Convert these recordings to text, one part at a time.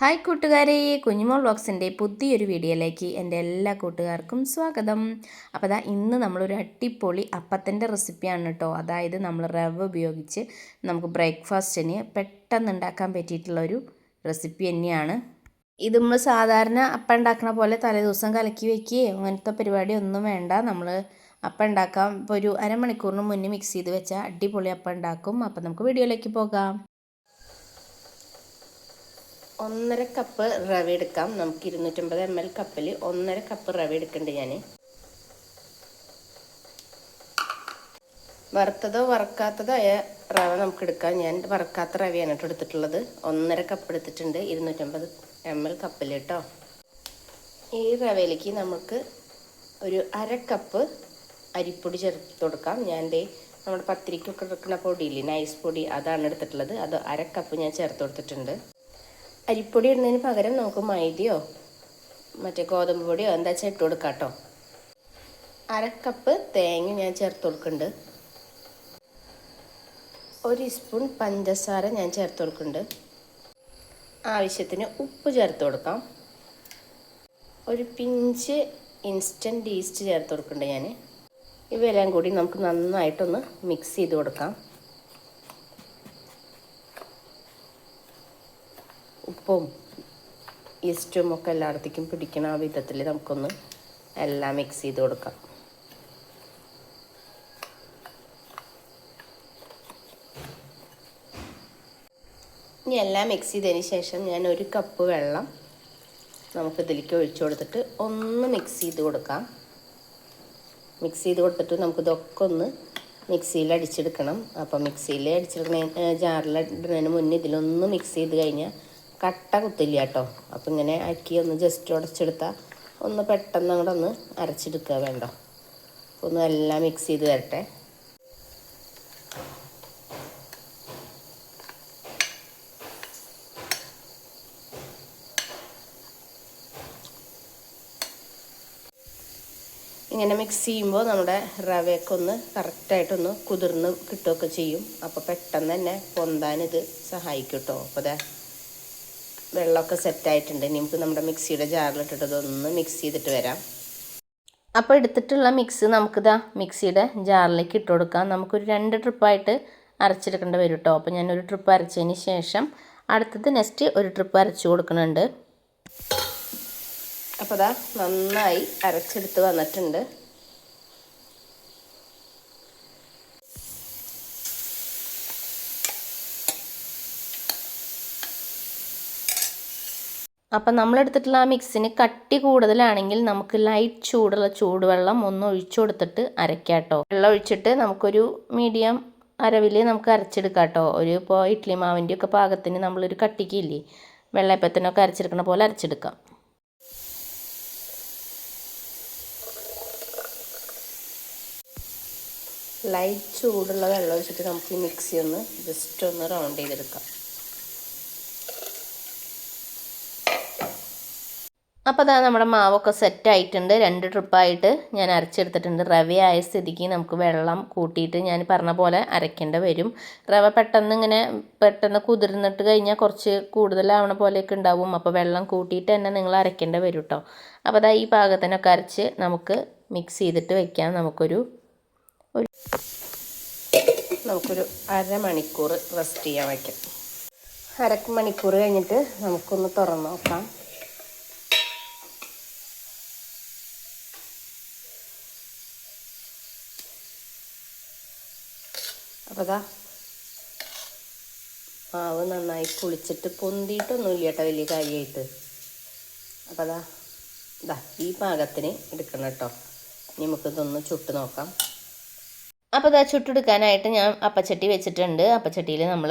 Hi കൂട്ടുകാരെ കുഞ്ഞുമോൾ ബോക്സിന്റെ പുതിയൊരു വീഡിയോയിലേക്ക് എന്റെ എല്ലാ കൂട്ടുകാർക്കും സ്വാഗതം. അപ്പോൾ അതാ ഇന്ന് നമ്മളൊരു അട്ടിപ്പൊളി അപ്പത്തിന്റെ റെസിപ്പിയാണ് കേട്ടോ. അതായത് നമ്മൾ റവ് ഉപയോഗിച്ച് നമുക്ക് ബ്രേക്ക്ഫാസ്റ്റിന് പെട്ടെന്ന് ഉണ്ടാക്കാൻ പറ്റിയിട്ടുള്ളൊരു റെസിപ്പി തന്നെയാണ്. ഇത് നമ്മൾ സാധാരണ അപ്പം ഉണ്ടാക്കുന്ന പോലെ തലേദിവസം കലക്കി വെക്കുകയോ അങ്ങനത്തെ പരിപാടി ഒന്നും വേണ്ട. നമ്മൾ അപ്പം ഉണ്ടാക്കാം. ഇപ്പോൾ ഒരു അരമണിക്കൂറിന് മുന്നേ മിക്സ് ചെയ്ത് വെച്ചാൽ അടിപൊളി അപ്പം ഉണ്ടാക്കും. അപ്പം നമുക്ക് വീഡിയോയിലേക്ക് പോകാം. ഒന്നര കപ്പ് റവ എടുക്കാം. നമുക്ക് ഇരുന്നൂറ്റമ്പത് എം എൽ കപ്പിൽ ഒന്നര കപ്പ് റവ എടുക്കുന്നുണ്ട് ഞാൻ വറുത്തതോ വറക്കാത്തതോ ആയ റവ നമുക്ക് എടുക്കാം. ഞാൻ വറക്കാത്ത റവയാണ് കേട്ടോ എടുത്തിട്ടുള്ളത്. ഒന്നര കപ്പ് എടുത്തിട്ടുണ്ട്. ഇരുന്നൂറ്റമ്പത് എം എൽ കപ്പിൽ കേട്ടോ. ഈ റവയിലേക്ക് നമുക്ക് ഒരു അര കപ്പ് അരിപ്പൊടി ചേർത്ത് കൊടുക്കാം. ഞാൻ നമ്മുടെ പത്തിരിക്കൊക്കെ എടുക്കുന്ന പൊടിയില്ലേ? നൈസ് പൊടി. അതാണ് എടുത്തിട്ടുള്ളത്. അത് അര കപ്പ് ഞാൻ ചേർത്ത് കൊടുത്തിട്ടുണ്ട്. അരിപ്പൊടി ഇടുന്നതിന് പകരം നമുക്ക് മൈദയോ മറ്റേ ഗോതമ്പ് പൊടിയോ എന്താ വെച്ചാൽ ഇട്ട് കൊടുക്കാം കേട്ടോ അര കപ്പ് തേങ്ങ ഞാൻ ചേർത്ത് കൊടുക്കുന്നുണ്ട്. ഒരു സ്പൂൺ പഞ്ചസാര ഞാൻ ചേർത്ത് കൊടുക്കുന്നുണ്ട്. ആവശ്യത്തിന് ഉപ്പ് ചേർത്ത് കൊടുക്കാം. ഒരു പിഞ്ച് ഇൻസ്റ്റന്റ് ഈസ്റ്റ് ചേർത്ത് കൊടുക്കുന്നുണ്ട് ഞാൻ ഇവയെല്ലാം കൂടി നമുക്ക് നന്നായിട്ടൊന്ന് മിക്സ് ചെയ്ത് കൊടുക്കാം. ഉപ്പും ഈസ്റ്റും ഒക്കെ എല്ലായിടത്തേക്കും പിടിക്കണ ആ വിധത്തിൽ നമുക്കൊന്ന് എല്ലാം മിക്സ് ചെയ്ത് കൊടുക്കാം. ഇനി എല്ലാം മിക്സ് ചെയ്തതിന് ശേഷം ഞാൻ ഒരു കപ്പ് വെള്ളം നമുക്ക് ഇതിലേക്ക് ഒഴിച്ചു കൊടുത്തിട്ട് ഒന്ന് മിക്സ് ചെയ്ത് കൊടുക്കാം. മിക്സ് ചെയ്ത് കൊടുത്തിട്ട് നമുക്കിതൊക്കെ ഒന്ന് മിക്സിയിൽ അടിച്ചെടുക്കണം. അപ്പോൾ മിക്സിയിൽ അടിച്ചെടുക്കുന്ന ജാറിൽ ഇടുന്നതിന് മുന്നേ ഇതിലൊന്ന് മിക്സ് ചെയ്ത് കഴിഞ്ഞാൽ കട്ട കുത്തില്ല കേട്ടോ. അപ്പം ഇങ്ങനെ അക്കി ഒന്ന് ജസ്റ്റ് ഉടച്ചെടുത്താൽ ഒന്ന് പെട്ടെന്ന് അങ്ങോട്ട് ഒന്ന് അരച്ചെടുക്കുക വേണ്ട ഒന്ന് എല്ലാം മിക്സ് ചെയ്ത് തരട്ടെ ഇങ്ങനെ മിക്സ് ചെയ്യുമ്പോൾ നമ്മുടെ റവയൊക്കെ ഒന്ന് കറക്റ്റായിട്ടൊന്ന് കുതിർന്ന് കിട്ടുകയൊക്കെ ചെയ്യും. അപ്പോൾ പെട്ടെന്ന് തന്നെ പൊന്താൻ ഇത് സഹായിക്കും കേട്ടോ. അപ്പോൾ അതെ വെള്ളമൊക്കെ സെറ്റായിട്ടുണ്ട് ഇനി നമുക്ക് നമ്മുടെ മിക്സിയുടെ ജാറിലിട്ടിട്ട് ഇതൊന്ന് മിക്സ് ചെയ്തിട്ട് വരാം. അപ്പോൾ എടുത്തിട്ടുള്ള മിക്സ് നമുക്കിതാ മിക്സിയുടെ ജാറിലേക്ക് ഇട്ട് കൊടുക്കാം. നമുക്കൊരു രണ്ട് ട്രിപ്പായിട്ട് അരച്ചെടുക്കേണ്ടി വരും കേട്ടോ അപ്പോൾ ഞാനൊരു ട്രിപ്പ് അരച്ചതിന് ശേഷം അടുത്തത് നെക്സ്റ്റ് ഒരു ട്രിപ്പ് അരച്ചു കൊടുക്കുന്നുണ്ട്. അപ്പോൾ അതാ നന്നായി അരച്ചെടുത്ത് വന്നിട്ടുണ്ട്. അപ്പം നമ്മളെടുത്തിട്ടുള്ള ആ മിക്സിന് കട്ടി കൂടുതലാണെങ്കിൽ നമുക്ക് ലൈറ്റ് ചൂടുള്ള ചൂടുവെള്ളം ഒന്ന് ഒഴിച്ചു കൊടുത്തിട്ട് അരയ്ക്കാം കേട്ടോ വെള്ളം ഒഴിച്ചിട്ട് നമുക്കൊരു മീഡിയം അരവിൽ നമുക്ക് അരച്ചെടുക്കാം കേട്ടോ ഒരു ഇപ്പോൾ ഇഡ്ഡലി മാവിന്റെ ഒക്കെ പാകത്തിന് നമ്മളൊരു കട്ടിക്കില്ലേ വെള്ളയപ്പത്തിനൊക്കെ അരച്ചെടുക്കുന്ന പോലെ അരച്ചെടുക്കാം. ലൈറ്റ് ചൂടുള്ള വെള്ളം ഒഴിച്ചിട്ട് നമുക്ക് ഈ മിക്സി ഒന്ന് ജസ്റ്റ് ഒന്ന് റൗണ്ട് ചെയ്തെടുക്കാം. അപ്പോൾ അതാ നമ്മുടെ മാവൊക്കെ സെറ്റ് ആയിട്ടുണ്ട്. രണ്ട് ട്രിപ്പായിട്ട് ഞാൻ അരച്ചെടുത്തിട്ടുണ്ട്. റവ ആയ സ്ഥിതിക്ക് നമുക്ക് വെള്ളം കൂട്ടിയിട്ട് ഞാൻ പറഞ്ഞ പോലെ അരയ്ക്കേണ്ടി വരും. റവ പെട്ടെന്ന് ഇങ്ങനെ പെട്ടെന്ന് കുതിർന്നിട്ട് കഴിഞ്ഞാൽ കുറച്ച് കൂടുതലാവണ പോലെയൊക്കെ ഉണ്ടാവും. അപ്പോൾ വെള്ളം കൂട്ടിയിട്ട് തന്നെ നിങ്ങൾ അരയ്ക്കേണ്ടി വരും കേട്ടോ അപ്പോൾ അതാ ഈ പാകത്തിനൊക്കെ അരച്ച് നമുക്ക് മിക്സ് ചെയ്തിട്ട് വെക്കാം. നമുക്കൊരു ഒരു നമുക്കൊരു അരമണിക്കൂർ റെസ്റ്റ് ചെയ്യാൻ വയ്ക്കാം അര മണിക്കൂർ കഴിഞ്ഞിട്ട് നമുക്കൊന്ന് തുറന്ന് നോക്കാം. അപ്പോൾ അതാ മാവ് നന്നായി കുളിച്ചിട്ട് പൊന്തിയിട്ടൊന്നുമില്ല കേട്ടോ വലിയ കാര്യമായിട്ട് അപ്പോൾ അതാ ഇതാ ഈ പാകത്തിന് എടുക്കണം കേട്ടോ. നമുക്കിതൊന്ന് ചുട്ട് നോക്കാം. അപ്പോൾ ഇതാ ചുട്ടെടുക്കാനായിട്ട് ഞാൻ അപ്പച്ചട്ടി വെച്ചിട്ടുണ്ട്. അപ്പച്ചട്ടിയിൽ നമ്മൾ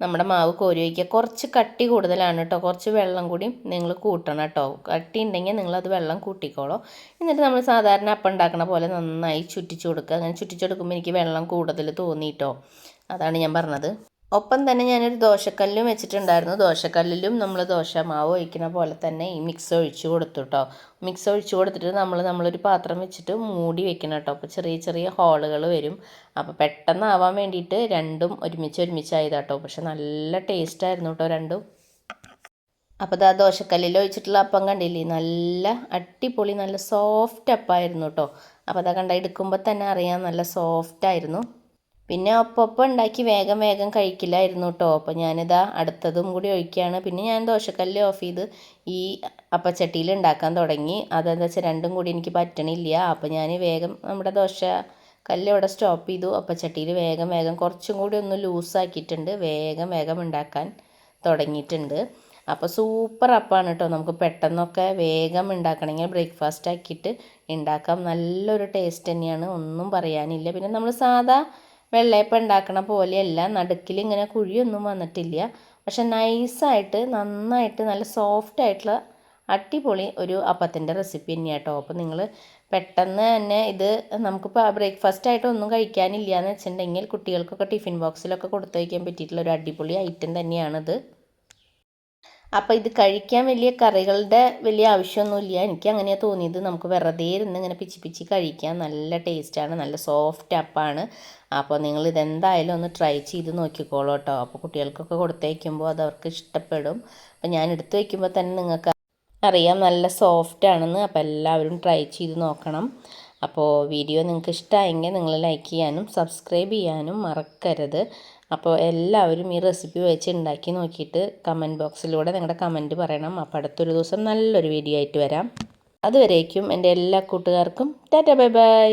നമ്മുടെ മാവ് കോരി വയ്ക്കുക കുറച്ച് കട്ടി കൂടുതലാണ് കേട്ടോ. കുറച്ച് വെള്ളം കൂടി നിങ്ങൾ കൂട്ടണം കേട്ടോ. കട്ടി ഉണ്ടെങ്കിൽ നിങ്ങളത് വെള്ളം കൂട്ടിക്കോളോ. എന്നിട്ട് നമ്മൾ സാധാരണ അപ്പം ഉണ്ടാക്കണ പോലെ നന്നായി ചുറ്റിച്ചു കൊടുക്കുക. അങ്ങനെ ചുറ്റിച്ചു കൊടുക്കുമ്പോൾ എനിക്ക് വെള്ളം കൂടുതൽ തോന്നിയിട്ടോ അതാണ് ഞാൻ പറഞ്ഞത്. ഒപ്പം തന്നെ ഞാനൊരു ദോശക്കല്ലും വെച്ചിട്ടുണ്ടായിരുന്നു. ദോശക്കല്ലിലും നമ്മൾ ദോശ മാവ് ഒഴിക്കുന്ന പോലെ തന്നെ ഈ മിക്സ് ഒഴിച്ച് കൊടുത്തു കേട്ടോ മിക്സ് ഒഴിച്ച് കൊടുത്തിട്ട് നമ്മൾ നമ്മളൊരു പാത്രം വെച്ചിട്ട് മൂടി വെക്കണം കേട്ടോ അപ്പോൾ ചെറിയ ചെറിയ ഹോളുകൾ വരും. അപ്പോൾ പെട്ടെന്ന് ആവാൻ വേണ്ടിയിട്ട് രണ്ടും ഒരുമിച്ച് ഒരുമിച്ചായതാട്ടോ പക്ഷെ നല്ല ടേസ്റ്റ് ആയിരുന്നു കേട്ടോ രണ്ടും. അപ്പോൾ ഇതാ ദോശക്കല്ലിൽ ഒഴിച്ചിട്ടുള്ള അപ്പം കണ്ടില്ലേ? നല്ല അടിപൊളി നല്ല സോഫ്റ്റ് അപ്പമായിരുന്നു കേട്ടോ അപ്പോൾ അതാ കണ്ട എടുക്കുമ്പോൾ തന്നെ അറിയാം നല്ല സോഫ്റ്റ് ആയിരുന്നു പിന്നെ ഒപ്പം ഉണ്ടാക്കി വേഗം വേഗം കഴിക്കില്ലായിരുന്നു കേട്ടോ അപ്പോൾ ഞാനിതാ അടുത്തതും കൂടി ഒഴിക്കുകയാണ് പിന്നെ ഞാൻ ദോശക്കല്ല് ഓഫ് ചെയ്ത് ഈ അപ്പച്ചട്ടിയിൽ ഉണ്ടാക്കാൻ തുടങ്ങി. അതെന്താ വെച്ചാൽ രണ്ടും കൂടി എനിക്ക് പറ്റണില്ല. അപ്പോൾ ഞാൻ വേഗം നമ്മുടെ ദോശ കല്ല് ഇവിടെ സ്റ്റോപ്പ് ചെയ്തു. അപ്പച്ചട്ടിയിൽ വേഗം വേഗം കുറച്ചും കൂടി ഒന്ന് ലൂസാക്കിയിട്ടുണ്ട് വേഗം വേഗം ഉണ്ടാക്കാൻ തുടങ്ങിയിട്ടുണ്ട്. അപ്പോൾ സൂപ്പർ അപ്പാണ് കേട്ടോ നമുക്ക് പെട്ടെന്നൊക്കെ വേഗം ഉണ്ടാക്കണമെങ്കിൽ ബ്രേക്ക്ഫാസ്റ്റ് ആക്കിയിട്ട് ഉണ്ടാക്കാം. നല്ലൊരു ടേസ്റ്റ് തന്നെയാണ്. ഒന്നും പറയാനില്ല. പിന്നെ നമ്മൾ സാധാ വെള്ളയപ്പം ഉണ്ടാക്കണ പോലെയല്ല. നടുക്കിൽ ഇങ്ങനെ കുഴിയൊന്നും വന്നിട്ടില്ല. പക്ഷെ നൈസായിട്ട് നന്നായിട്ട് നല്ല സോഫ്റ്റ് ആയിട്ടുള്ള അടിപൊളി ഒരു അപ്പത്തിന്റെ റെസിപ്പി തന്നെയാണ് കേട്ടോ അപ്പോൾ നിങ്ങൾ പെട്ടെന്ന് തന്നെ ഇത് നമുക്കിപ്പോൾ ബ്രേക്ക്ഫാസ്റ്റ് ആയിട്ട് ഒന്നും കഴിക്കാനില്ല എന്ന് വെച്ചിട്ടുണ്ടെങ്കിൽ കുട്ടികൾക്കൊക്കെ ടിഫിൻ ബോക്സിലൊക്കെ കൊടുത്തു വയ്ക്കാൻ പറ്റിയിട്ടുള്ള ഒരു അടിപൊളി ഐറ്റം തന്നെയാണിത്. അപ്പോൾ ഇത് കഴിക്കാൻ വലിയ കറികളുടെ വലിയ ആവശ്യമൊന്നുമില്ല. എനിക്ക് അങ്ങനെയാണ് തോന്നിയത്. നമുക്ക് വെറുതെ ഇരുന്ന് ഇങ്ങനെ പിച്ചി പിച്ചി കഴിക്കാൻ നല്ല ടേസ്റ്റാണ് നല്ല സോഫ്റ്റ് അപ്പാണ് അപ്പോൾ നിങ്ങൾ ഇതെന്തായാലും ഒന്ന് ട്രൈ ചെയ്ത് നോക്കിക്കോളൂ കേട്ടോ അപ്പോൾ കുട്ടികൾക്കൊക്കെ കൊടുത്തേക്കുമ്പോൾ അത് അവർക്ക് ഇഷ്ടപ്പെടും. അപ്പോൾ ഞാൻ എടുത്തു വയ്ക്കുമ്പോൾ തന്നെ നിങ്ങൾക്ക് അറിയാം നല്ല സോഫ്റ്റ് ആണെന്ന്. അപ്പോൾ എല്ലാവരും ട്രൈ ചെയ്ത് നോക്കണം. അപ്പോൾ വീഡിയോ നിങ്ങൾക്ക് ഇഷ്ടമായെങ്കിൽ നിങ്ങൾ ലൈക്ക് ചെയ്യാനും സബ്സ്ക്രൈബ് ചെയ്യാനും മറക്കരുത്. അപ്പോൾ എല്ലാവരും ഈ റെസിപ്പി വെച്ച് ഉണ്ടാക്കി നോക്കിയിട്ട് കമന്റ് ബോക്സിലൂടെ നിങ്ങളുടെ കമന്റ് പറയണം. അപ്പോൾ അടുത്തൊരു ദിവസം നല്ലൊരു വീഡിയോ ആയിട്ട് വരാം. അതുവരേക്കും എന്റെ എല്ലാ കൂട്ടുകാർക്കും ടാറ്റ ബൈ ബൈ.